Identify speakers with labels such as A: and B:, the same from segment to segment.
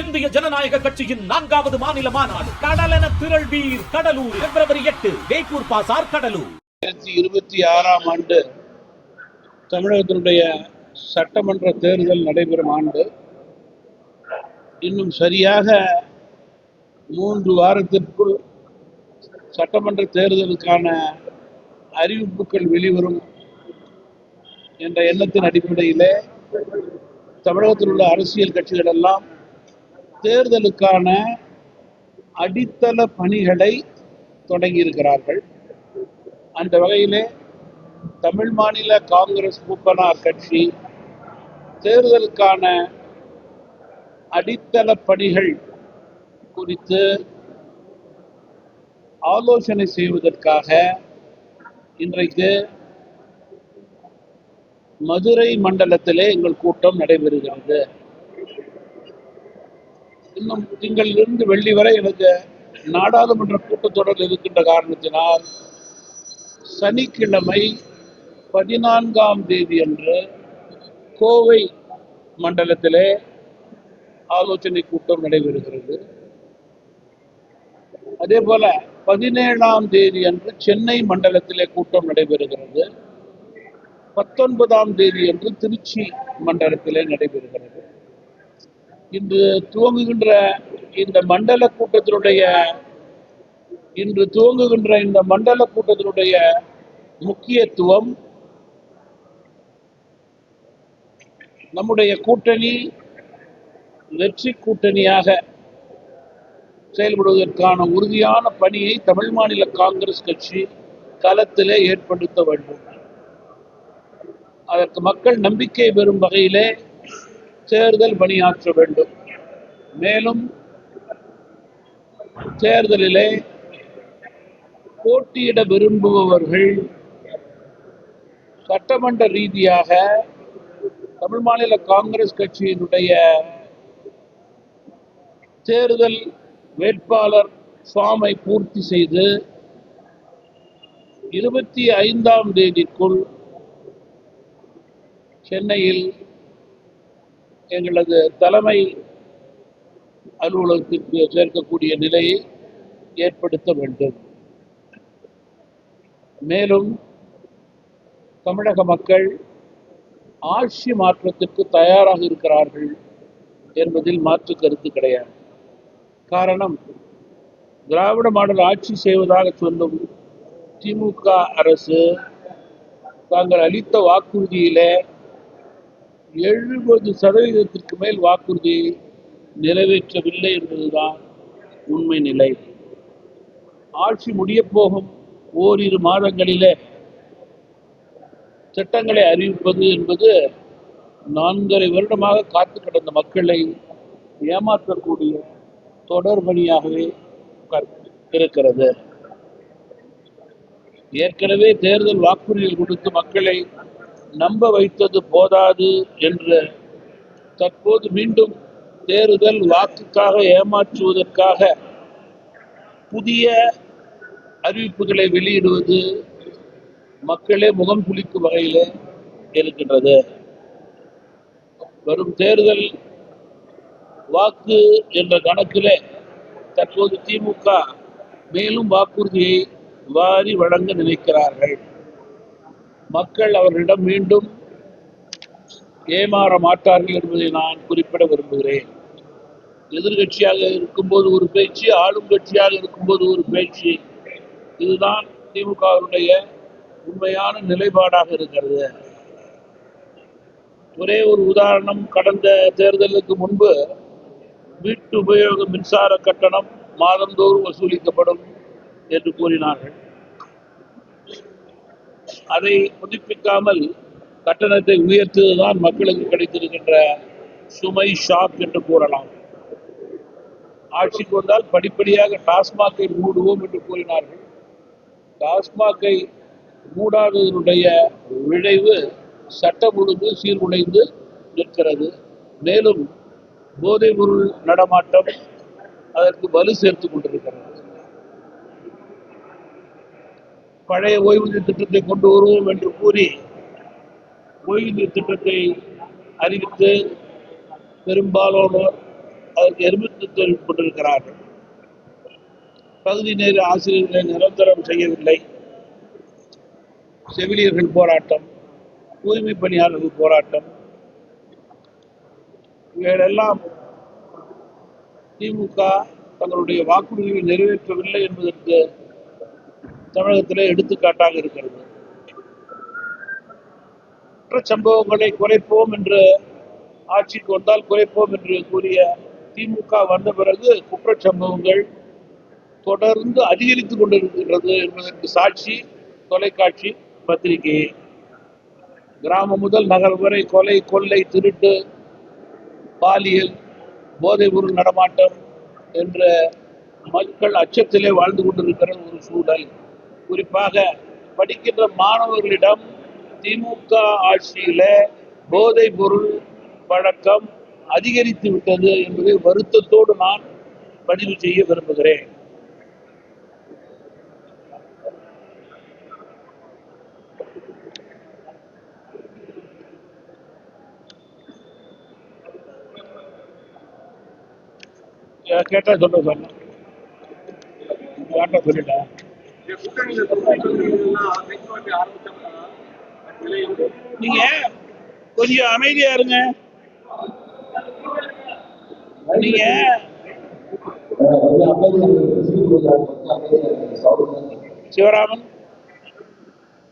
A: இந்திய ஜனநாயக கட்சியின் நான்காவது மாநில மாநாடு. கடலென திரள்வீர் கடலூர் பிப்ரவரி எட்டு வேப்பூர் பாசார் கடலூர்.
B: இருபத்தி ஆறாம் ஆண்டு தமிழகத்தினுடைய சட்டமன்ற தேர்தல் நடைபெறும் ஆண்டு. இன்னும் சரியாக மூன்று வாரத்திற்குள் சட்டமன்ற தேர்தலுக்கான அறிவிப்புகள் வெளிவரும் என்ற எண்ணத்தின் அடிப்படையிலே தமிழகத்தில் உள்ள அரசியல் கட்சிகள் எல்லாம் தேர்தலுக்கான அடித்தள பணிகளை தொடங்கியிருக்கிறார்கள். அந்த வகையிலே தமிழ் மாநில காங்கிரஸ் மூப்பனார் கட்சி தேர்தலுக்கான அடித்தள பணிகள் குறித்து ஆலோசனை செய்வதற்காக இன்றைக்கு மதுரை மண்டலத்திலே எங்கள் கூட்டம் நடைபெறுகிறது. இன்னும் திங்களிலிருந்து வெள்ளி வரை எனக்கு நாடாளுமன்ற கூட்டத்தொடர் இருக்கின்ற காரணத்தினால் சனிக்கிழமை பதினான்காம் தேதி அன்று கோவை மண்டலத்திலே ஆலோசனை கூட்டம் நடைபெறுகிறது. அதே போல பதினேழாம் தேதி அன்று சென்னை மண்டலத்திலே கூட்டம் நடைபெறுகிறது. பத்தொன்பதாம் தேதி அன்று திருச்சி மண்டலத்திலே நடைபெறுகிறது. இன்று துவங்குகின்ற இந்த மண்டல கூட்டத்தினுடைய இன்று துவங்குகின்ற இந்த மண்டல கூட்டத்தினுடைய முக்கியத்துவம் நம்முடைய கூட்டணி வெற்றி கூட்டணியாக செயல்படுவதற்கான உறுதியான பணியை தமிழ் மாநில காங்கிரஸ் கட்சி களத்திலே ஏற்படுத்த வேண்டும். அதற்கு மக்கள் நம்பிக்கை பெறும் வகையிலே தேர்தல் பணியாற்ற வேண்டும். மேலும் தேர்தலிலே போட்டியிட விரும்புபவர்கள் சட்டமன்ற ரீதியாக தமிழ் மாநில காங்கிரஸ் கட்சியினுடைய தேர்தல் வேட்பாளர் ஃபார்மை பூர்த்தி செய்து இருபத்தி ஐந்தாம் தேதிக்குள் சென்னையில் எங்களது தலைமை அலுவலகத்திற்கு சேர்க்கக்கூடிய நிலையை ஏற்படுத்த வேண்டும். மேலும் தமிழக மக்கள் ஆட்சி மாற்றத்திற்கு தயாராக இருக்கிறார்கள் என்பதில் மாற்று கருத்து கிடையாது. காரணம் திராவிட மாடல் ஆட்சி செய்வதாக சொல்லும் திமுக அரசு தாங்கள் அளித்த வாக்குறுதியிலே எழுபது சதவீதத்திற்கு மேல் வாக்குறுதியை நிறைவேற்றவில்லை என்பதுதான் உண்மை நிலை. ஆட்சி முடியப் போகும் ஓரிரு மாதங்களிலே திட்டங்களை அறிவிப்பது என்பது நான்கரை வருடமாக காத்து கிடந்த மக்களை ஏமாற்றக்கூடிய தொடர்பணியாகவே இருக்கிறது. ஏற்கனவே தேர்தல் வாக்குறுதிகள் கொடுத்து மக்களை நம்ப வைத்தது போதாது என்று தற்போது மீண்டும் தேர்தல் வாக்குக்காக ஏமாற்றுவதற்காக புதிய அறிவிப்புகளை வெளியிடுவது மக்களே முகம் குளிக்கும் வகையில் இருக்கின்றது வரும் தேர்தல் வாக்கு என்ற கணக்கிலே தற்போது திமுக மேலும் வாக்குறுதியை வாரி வழங்க நினைக்கிறார்கள். மக்கள் அவர்களிடம் மீண்டும் ஏமாற மாட்டார்கள் என்பதை நான் குறிப்பிட விரும்புகிறேன். எதிர்கட்சியாக இருக்கும்போது ஒரு பேச்சு ஆளும் கட்சியாக இருக்கும்போது ஒரு பேச்சு. இதுதான் திமுகவினுடைய உண்மையான நிலைப்பாடாக இருக்கிறது. ஒரே ஒரு உதாரணம் கடந்த தேர்தலுக்கு முன்பு வீட்டு உபயோக மின்சார கட்டணம் மாதந்தோறும் வசூலிக்கப்படும் என்று கூறினார்கள். அதை புதுப்பிக்காமல் கட்டணத்தை உயர்த்துவதுதான் மக்களுக்கு கிடைத்திருக்கின்ற சுமை ஷாக் என்று கூறலாம். ஆட்சிக்கு வந்தால் படிப்படியாக டாஸ்மாகை மூடுவோம் என்று கூறினார்கள். டாஸ்மாகை மூடாததனுடைய விளைவு சட்டம் ஒழுங்கு சீர்குலைந்து நிற்கிறது. மேலும் போதைப் பொருள் நடமாட்டம் அதற்கு வலு சேர்த்து கொண்டிருக்கிறது. பழைய ஓய்வூதிய திட்டத்தை கொண்டு வருவோம் என்று கூறி ஓய்வூதிய திட்டத்தை அறிவித்து பெரும்பாலானோர் அதற்கு எதிர்ப்பு கொண்டிருக்கிறார்கள் பகுதி நேர ஆசிரியர்களை நிரந்தரம் செய்யவில்லை. செவிலியர்கள் போராட்டம் தூய்மை பணியாளர்கள் போராட்டம் இவைகளெல்லாம் திமுக தங்களுடைய வாக்குறுதிகளை நிறைவேற்றவில்லை என்பதற்கு தமிழகத்திலே எடுத்துக்காட்டாக இருக்கிறது. குற்றச்சம்பவங்களை குறைப்போம் என்று ஆட்சிக்கு வந்தால் குறைப்போம் என்று கூறிய திமுக வந்த பிறகு குற்றச்சம்பவங்கள் தொடர்ந்து அதிகரித்துக் கொண்டிருக்கிறது என்பதற்கு சாட்சி தொலைக்காட்சி பத்திரிகை. கிராமம் முதல் நகர் வரை கொலை கொள்ளை திருட்டு பாலியல் போதை பொருள் நடமாட்டம் என்ற மக்கள் அச்சத்திலே வாழ்ந்து கொண்டிருக்கிற ஒரு சூழல். குறிப்பாக படிக்கின்ற மாணவர்களிடம் திமுக ஆட்சியில போதை பொருள் பழக்கம் அதிகரித்து விட்டது என்பதை வருத்தத்தோடு நான் பதிவு செய்ய விரும்புகிறேன். கேட்டா சொல்ல சொன்ன சொல்லிட்டா? நீங்க கொஞ்சம் அமைதியா இருங்க. நீங்க சிவராமன்.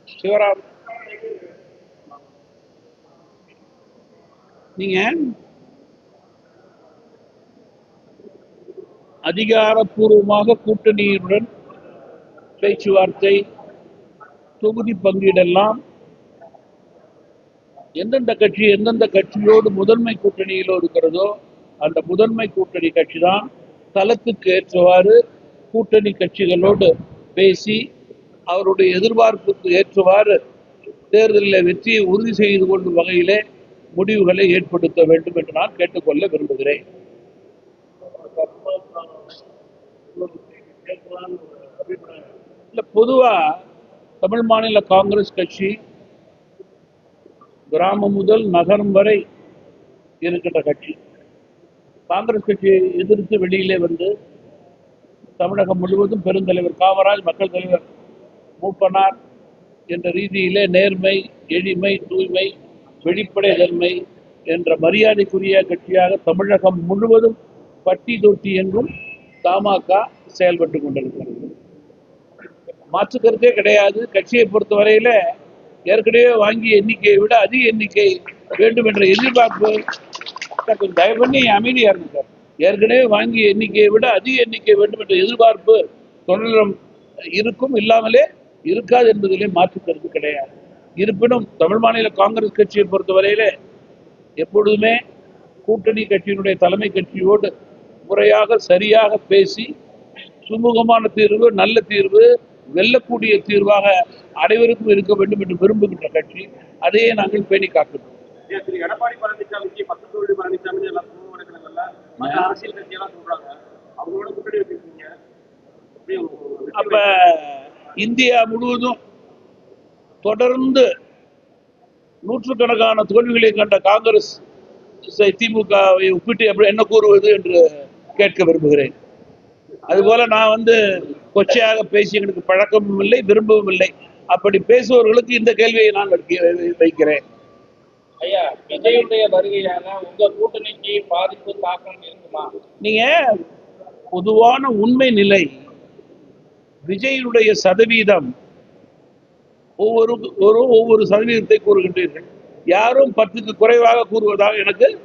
B: சிவராமன். நீங்க அதிகாரப்பூர்வமாக கூட்டணியுடன் பேச்சுவார்த்தை தொகுதி பங்கீடெல்லாம் எந்தெந்த கட்சி எந்தெந்த கட்சியோடு முதன்மை கூட்டணியிலோ இருக்கிறதோ அந்த முதன்மை கூட்டணி கட்சி தான் தளத்துக்கு ஏற்றவாறு கூட்டணி கட்சிகளோடு பேசி அவருடைய எதிர்பார்ப்புக்கு ஏற்றவாறு தேர்தலில் வெற்றியை உறுதி செய்து கொள்ளும் வகையிலே முடிவுகளை ஏற்படுத்த வேண்டும் என்று நான் கேட்டுக்கொள்ள விரும்புகிறேன். இல்லை பொதுவா தமிழ் மாநில காங்கிரஸ் கட்சி கிராமம் முதல் நகரம் வரை இருக்கின்ற கட்சி. காங்கிரஸ் கட்சியை எதிர்த்து வெளியிலே வந்து தமிழகம் முழுவதும் பெருந்தலைவர் காமராஜ் மக்கள் தலைவர் மூப்பனார் என்ற ரீதியிலே நேர்மை எளிமை தூய்மை வெளிப்படை தன்மை என்ற மரியாதைக்குரிய கட்சியாக தமிழகம் முழுவதும் பட்டி தொட்டி என்றும் தமாக செயல்பட்டு கொண்டிருக்கிறது. மாற்றுக்கருத்தே கிடையாது. கட்சியை பொறுத்தவரையில ஏற்கனவே வாங்கிய எண்ணிக்கையை விட அதிக எண்ணிக்கை வேண்டும் என்ற எதிர்பார்ப்பு கொஞ்சம் தயவு பண்ணி அமைதியா இருங்க சார். ஏற்கனவே வாங்கிய எண்ணிக்கையை விட அதிக எண்ணிக்கை வேண்டும் என்ற எதிர்பார்ப்பு தொடரும் இருக்கும். இல்லாமலே இருக்காது என்பதிலே மாற்றுக்கருத்து கிடையாது. இருப்பினும் தமிழ் மாநில காங்கிரஸ் கட்சியை பொறுத்தவரையில எப்பொழுதுமே கூட்டணி கட்சியினுடைய தலைமை கட்சியோடு முறையாக சரியாக பேசி சுமூகமான தீர்வு நல்ல தீர்வு வெல்லக்கூடிய தீர்வாக அனைவருக்கும் இருக்க வேண்டும் என்று விரும்புகின்ற கட்சி அதையே நாங்கள் பேணி காக்கின்றோம்.
C: எடப்பாடி பழனிசாமிக்கு பழனிசாமி எல்லாம் வலைதளங்கள்ல மற்ற அரசியல் கட்சியெல்லாம் சொல்றாங்க. அவங்களோட கூட்டணி வச்சிருக்கீங்க. எப்படி ஒரு
B: அப்ப இந்தியா முழுவதும் தொடர்ந்து நூற்றுக்கணக்கான தோல்விகளை கண்ட காங்கிரஸ் திமுகவை ஒப்பிட்டு எப்படி என்ன கூறுவது என்று கேட்க விரும்புகிறேன். அதுபோல நான் வந்து கொச்சையாக பேசி எங்களுக்கு பழக்கமும் இல்லை விரும்பவும் இல்லை. அப்படி பேசுபவர்களுக்கு இந்த கேள்வியை நான் வைக்க- வைக்கிறேன்.
D: ஐயா விஜயுடைய வருகையால உங்க கூட்டணிக்கு பாதிப்பு தாக்கம் இருக்குமா?
B: நீங்க பொதுவான உண்மை நிலை விஜயினுடைய சதவீதம் ஒவ்வொரு ஒரு ஒவ்வொரு சதவீதத்தை கூறுகின்றீர்கள். யாரும் பத்துக்கு குறைவாக கூறுவதாக எனக்கு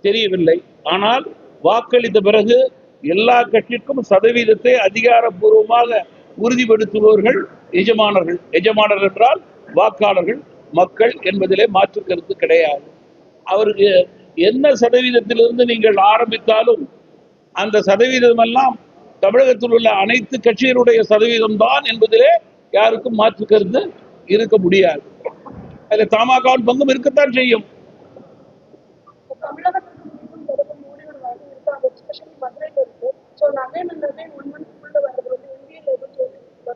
B: தெரியவில்லை. ஆனால் வாக்களித்த பிறகு எல்லா கட்சிக்கும் சதவீதத்தை அதிகாரப்பூர்வமாக உறுதிப்படுத்துபவர்கள் எஜமானர்கள். எஜமானர் என்றால் வாக்காளர்கள் மக்கள் என்பதிலே மாற்று கருத்து கிடையாது. அவருக்கு என்ன சதவீதத்திலிருந்து நீங்கள் ஆரம்பித்தாலும் அந்த சதவீதம் எல்லாம் தமிழகத்தில் உள்ள அனைத்து கட்சிகளுடைய சதவீதம் தான் என்பதிலே யாருக்கும் மாற்று கருத்து இருக்க முடியாது. அதில் தமாகாவின் பங்கும் இருக்கத்தான் செய்யும்
E: தமிழகத்துக்கு மீண்டும் தொடர்ந்து மோடியோட வருகை இருக்கு அது எஸ்பெஷலி மதுரையில் இருக்கு ஸோ நகை நகரமே ஒன் மந்த்க்குள்ள வர்றது வந்து என்டிஏல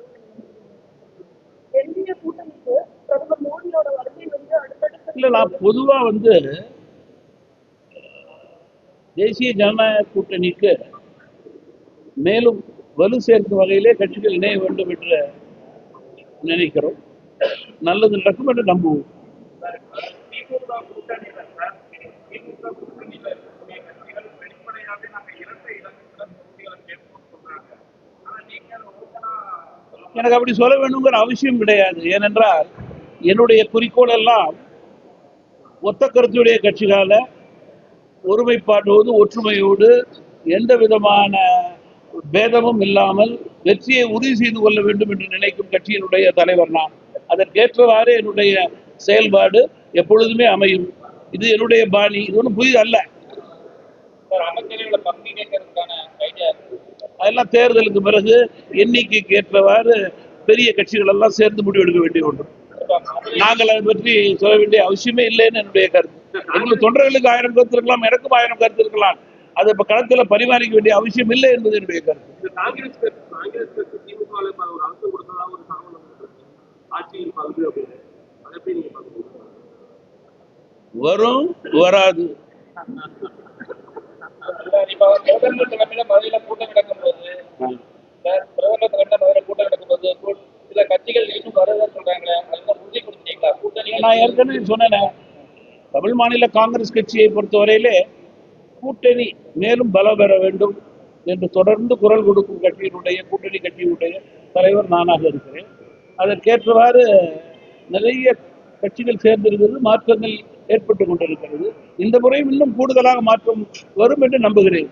E: என்டிஏ கூட்டணிக்கு பிரதமர் மோடியோட வருகை வந்து அடுத்தடுத்து
B: இல்ல நான் பொதுவா வந்து தேசிய ஜனநாயக கூட்டணிக்கு மேலும் வலு சேர்க்கும் வகையிலே கட்சிகள் இணைய வேண்டும் என்று நினைக்கிறோம். நல்லது நடக்கும் என்று நம்புவோம்
C: திமுக கூட்டணியில சார் திமுக கூட்டணியில இருக்கக்கூடிய கட்சிகள் வெளிப்படையாவே நாங்க இரட்டை இலக்கத்துல தொகுதிகளை கேட்போம்னு சொல்றாங்க ஆனா நீங்க அதை ஓப்பனா சொல்ல
B: எனக்கு அப்படி சொல்ல வேணுங்கிற அவசியம் கிடையாது. ஏனென்றால் என்னுடைய குறிக்கோள் எல்லாம் ஒத்த கருத்துடைய கட்சிகால ஒருமைப்பாட்டோடு ஒற்றுமையோடு எந்த விதமான பேதமும் இல்லாமல் வெற்றியை உறுதி செய்து கொள்ள வேண்டும் என்று நினைக்கும் கட்சியினுடைய தலைவர் நான். அதற்கேற்றவாறு என்னுடைய செயல்பாடு எப்பொழுதுமே அமையும். இது என்னுடைய பாணி. இது ஒன்றும் புதிது அல்ல
D: சார் பங்கு கேட்கறதுக்கான ஐடியா
B: அதெல்லாம் தேர்தலுக்கு பிறகு எண்ணிக்கைக்கு ஏற்றவாறு பெரிய கட்சிகள் எல்லாம் சேர்ந்து முடிவெடுக்க வேண்டிய ஒன்று. நாங்கள் அதை பற்றி சொல்ல வேண்டிய அவசியமே இல்லைன்னு என்னுடைய கருத்து. எங்களுக்கு தொண்டர்களுக்கு ஆயிரம் கருத்து இருக்கலாம் எனக்கும் ஆயிரம் கருத்து இருக்கலாம். அதை இப்ப களத்துல பரிமாறிக்க வேண்டிய அவசியம் இல்லை என்பது என்னுடைய கருத்து. வரும் வராது.
D: இப்ப பிரதமர் தலைமையில மதுரையில கூட்டம் பிரதமர் தலைமையில மதுரை கூட்டம் சில கட்சிகள் இன்னும் வருதுன்னு சொல்றாங்க அதுதான் உறுதி கொடுத்தீங்களா கூட்டணி
B: நான் ஏற்கனவே சொன்னேனே தமிழ் மாநில காங்கிரஸ் கட்சியை பொறுத்தவரையிலே கூட்டணி மேலும் பலம் பெற வேண்டும் என்று தொடர்ந்து குரல் கொடுக்கும் கட்சியினுடைய கூட்டணி கட்சியினுடைய தலைவர் நானாக இருக்கிறேன். அதற்கேற்றவாறு நிறைய கட்சிகள் சேர்ந்திருக்கிறது மாற்றங்கள் ஏற்பட்டு கொண்டிருக்கிறது. இந்த முறையும் இன்னும் கூடுதலாக மாற்றம் வரும் என்று நம்புகிறேன்.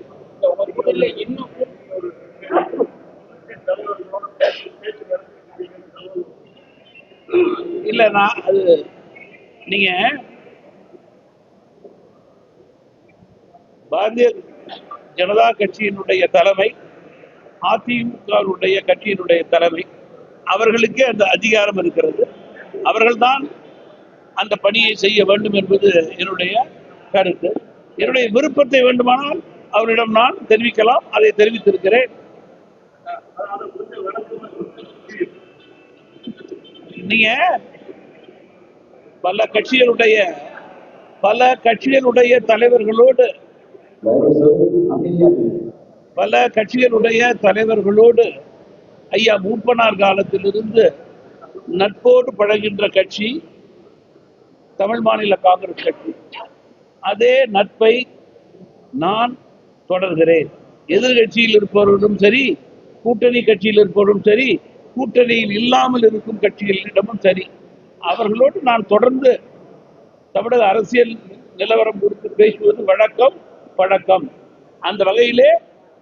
B: இல்லைன்னா அது நீங்க பாரதிய ஜனதா கட்சியினுடைய தலைமை அதிமுகவுடைய கட்சியினுடைய தலைமை அவர்களுக்கே அந்த அதிகாரம் இருக்கிறது. அவர்கள்தான் அந்த பணியை செய்ய வேண்டும் என்பது என்னுடைய கருத்து. என்னுடைய விருப்பத்தை வேண்டுமானால் அவரிடம் நான் தெரிவிக்கலாம் அதை தெரிவித்திருக்கிறேன். நீங்க பல கட்சிகளுடைய பல கட்சிகளுடைய தலைவர்களோடு பல கட்சிகளுடைய தலைவர்களோடு ஐயா மூப்பனார் காலத்திலிருந்து நட்போடு பழகின்ற கட்சி தமிழ் மாநில காங்கிரஸ் கட்சி. அதே நட்பை நான் தொடர்கிறேன். எதிர்கட்சியில் இருப்பவர்களும் சரி கூட்டணி கட்சியில் இருப்பவரும் சரி கூட்டணியில் இல்லாமல் இருக்கும் கட்சிகளிடமும் சரி அவர்களோடு நான் தொடர்ந்து தமிழக அரசியல் நிலவரம் குறித்து பேசுவது வழக்கம் பழக்கம். அந்த வகையிலே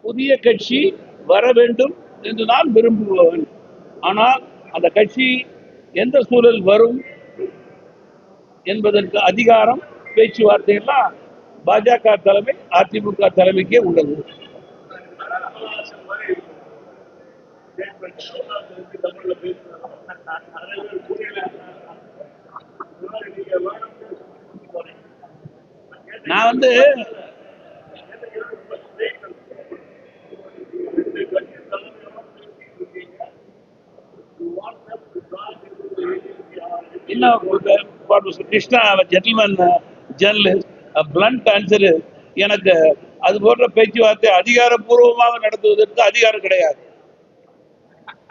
B: புதிய கட்சி வர வேண்டும் என்று நான் விரும்புபவன். ஆனால் அந்த கட்சி எந்த சூழல் வரும் என்பதற்கு அதிகாரம் பேச்சுவார்த்தைகள்லாம் பாஜக தலைமை அதிமுக தலைமைக்கே உள்ளது. நான் வந்து இன்னும் what was Krishna gentleman journalist blunt answer எனக்கு அது போன்ற பேச்சுவார்த்தை அதிகாரப்பூர்வமாக நடத்துவதற்கு அதிகாரம் கிடையாது.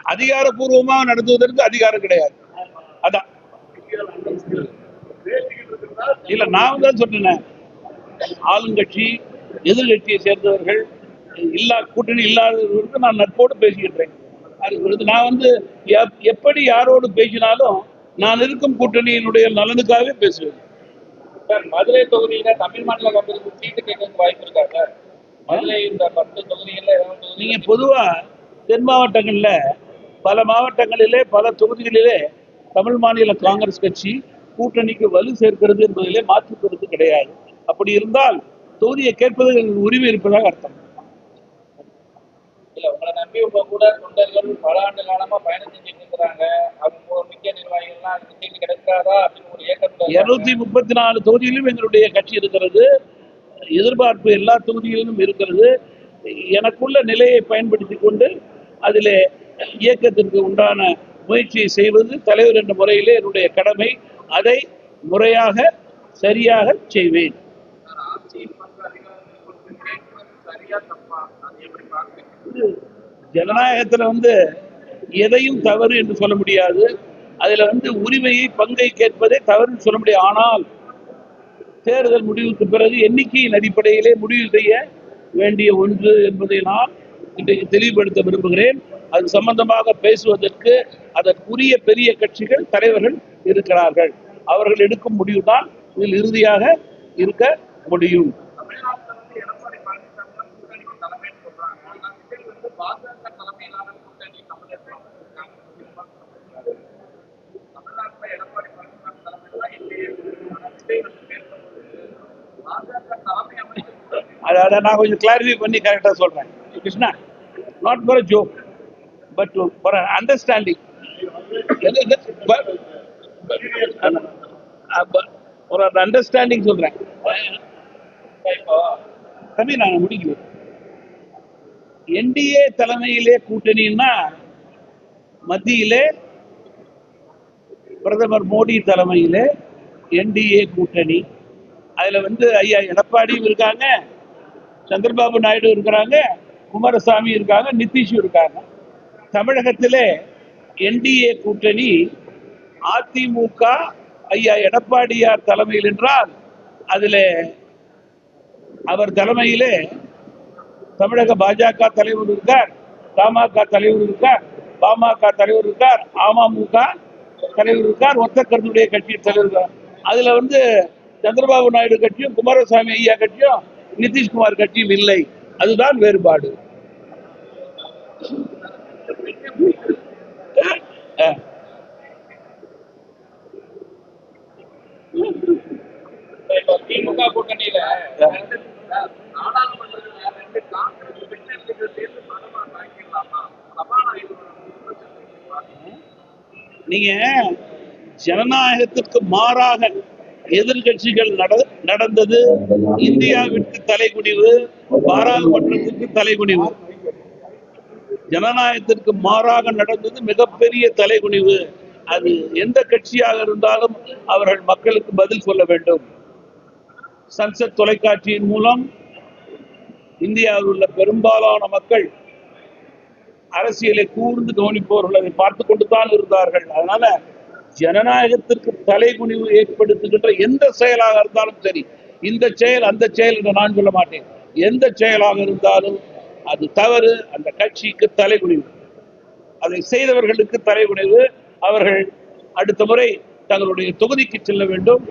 B: அதிகாரப்பூர்வமாக நடத்துவதற்கு அதிகாரம் கிடையாது. அதான். இல்ல நான் தான் சொன்னேன். ஆளுங்கட்சி எதிர்கட்சியை சேர்ந்தவர்கள் இல்லா கூட்டணி இல்லாதவர்களுக்கு நான் நட்போடு பேசுகின்றேன். நான் வந்து எப்- எப்படி யாரோடு பேசினாலும் நான் இருக்கும் கூட்டணியினுடைய நலனுக்காகவே பேசுவேன்.
D: சார் மதுரை தொகுதியில தமிழ் மாநில காங்கிரஸ் சீட்டு கேட்கறதுக்கு வாய்ப்பு இருக்கா சார்? மதுரை இந்த பத்து தொகுதிகள்ல ஏதாவது தொகுதி
B: நீங்க பொதுவா தென் மாவட்டங்கள்ல பல மாவட்டங்களிலே பல தொகுதிகளிலே தமிழ் மாநில காங்கிரஸ் கட்சி கூட்டணிக்கு வலு சேர்க்கிறது என்பதிலே மாற்று கருத்து கிடையாது. அப்படி இருந்தால் தொகுதியை எங்களுக்கு உரிமை இருப்பதாக அர்த்தம்.
D: இல்ல உங்களை நம்பி உங்க கூட தொண்டர்கள் பல ஆண்டு காலமா பயணம் செஞ்சுட்டு இருக்கிறாங்க. அவங்க முக்கிய நிர்வாகிகள்லாம் அதுக்கு சீட்டு கிடைக்காதா அப்படின்னு ஒரு ஏக்கத்துல
B: இருநூத்தி முப்பத்தி நாலு தொகுதியிலும் எங்களுடைய கட்சி இருக்கிறது. எதிர்பார்ப்பு எல்லா தொகுதிகளிலும் இருக்கிறது. எனக்குள்ள நிலையை பயன்படுத்தி கொண்டு அதிலே இயக்கத்திற்கு உண்டான முயற்சியை செய்வது தலைவர் என்ற முறையிலே என்னுடைய கடமை. அதை முறையாக சரியாக செய்வேன். ஜனநாயகத்துல வந்து எதையும் தவறு என்று சொல்ல முடியாது. அதுல வந்து உரிமையை பங்கை கேட்பதே தவறு சொல்ல முடியாது. ஆனால் தேர்தல் முடிவுக்கு பிறகு எண்ணிக்கையின் அடிப்படையிலே முடிவு செய்ய வேண்டிய ஒன்று என்பதை நான் இன்றைக்கு தெளிவுபடுத்த விரும்புகிறேன். அது சம்பந்தமாக பேசுவதற்கு அதற்குரிய பெரிய கட்சிகள் தலைவர்கள் இருக்கிறார்கள். அவர்கள் எடுக்கும் முடிவுதான் இதில் இறுதியாக இருக்க முடியும். அதை நான் கொஞ்சம் கிளாரிஃபை பண்ணி கரெக்டாக சொல்கிறேன் Krishna not for joke but for understanding ஒரு அண்டர்ஸ்டாண்டிங் சொல்கிறேன் தம்பி நான் முடிக்கிறேன். என்டிஏ தலைமையிலே கூட்டணின்னா மத்தியிலே பிரதமர் மோடி தலைமையிலே என்டிஏ கூட்டணி. அதுல வந்து ஐயா எடப்பாடியும் இருக்காங்க சந்திரபாபு நாயுடு இருக்கிறாங்க குமாரசாமி இருக்காங்க நிதிஷும் இருக்காங்க. தமிழகத்திலே என்டிஏ கூட்டணி அதிமுக ஐயா எடப்பாடியார் தலைமையில் என்றால் அதில் அவர் தலைமையிலே தமிழக பாஜக தலைவர் இருக்கார் தமாக தலைவர் இருக்கார் பாமக தலைவர் இருக்கார் அமமுக தலைவர் இருக்கார் ஒத்த கருத்துடைய கட்சி தலைவர் அதுல வந்து சந்திரபாபு நாயுடு கட்சியும் குமாரசாமி ஐயா கட்சியும் நிதிஷ்குமார் கட்சியும் இல்லை. அதுதான் வேறுபாடு.
D: திமுக கூட்டணியில
C: நாடாளுமன்றத்துல
B: நீங்க ஜனநாயகத்திற்கு மாறாக எதிர்கட்சிகள் நடந்தது இந்தியாவிற்கு தலைகுனிவு பாராளுமன்றத்திற்கு தலைகுனிவு. ஜனநாயகத்திற்கு மாறாக நடந்தது மிகப்பெரிய தலைகுனிவு. அது எந்த கட்சியாக இருந்தாலும் அவர்கள் மக்களுக்கு பதில் சொல்ல வேண்டும். சன்சத் தொலைக்காட்சியின் மூலம் இந்தியாவில் உள்ள பெரும்பாலான மக்கள் அரசியலை கூர்ந்து கவனிப்பவர்கள் அதை பார்த்து கொண்டு தான் இருந்தார்கள். அதனால ஜனநாயகத்திற்கு தலைகுனிவு ஏற்படுத்துகின்ற எந்த செயலாக இருந்தாலும் சரி இந்த செயல் அந்த செயல் என்று நான் சொல்ல மாட்டேன். எந்த செயலாக இருந்தாலும் அது தவறு அந்த கட்சிக்கு தலைகுனிவு. அதை செய்தவர்களுக்கு தலைகுனிவு. அவர்கள் அடுத்த முறை தங்களுடைய தொகுதிக்கு செல்ல வேண்டும்.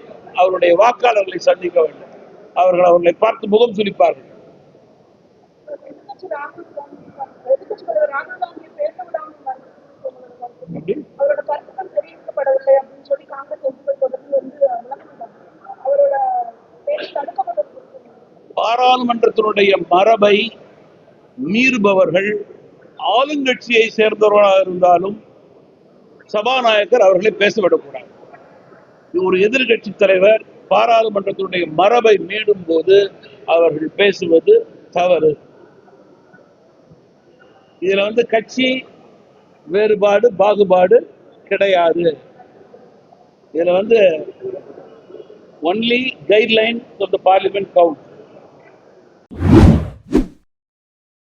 B: அவருடைய வாக்காளர்களை சந்திக்க வேண்டும். அவர்கள் அவர்களை பார்த்து முகம்
E: சுலிப்பார்கள்
B: பாராளுமன்றத்தினுடைய மரபை மீறுபவர்கள் ஆளுங்கட்சியை சேர்ந்தவர்களாக இருந்தாலும் சபாநாயகர் அவர்களை பேசவிடக்கூடாது ஒரு எதிர்கட்சி தலைவர் பாராளுமன்றத்தினுடைய மரபை மீறும் போது அவர்கள் பேசுவது தவறு. இதுல வந்து கட்சி வேறுபாடு பாகுபாடு கிடையாது. இதுல வந்து only guideline of the parliament count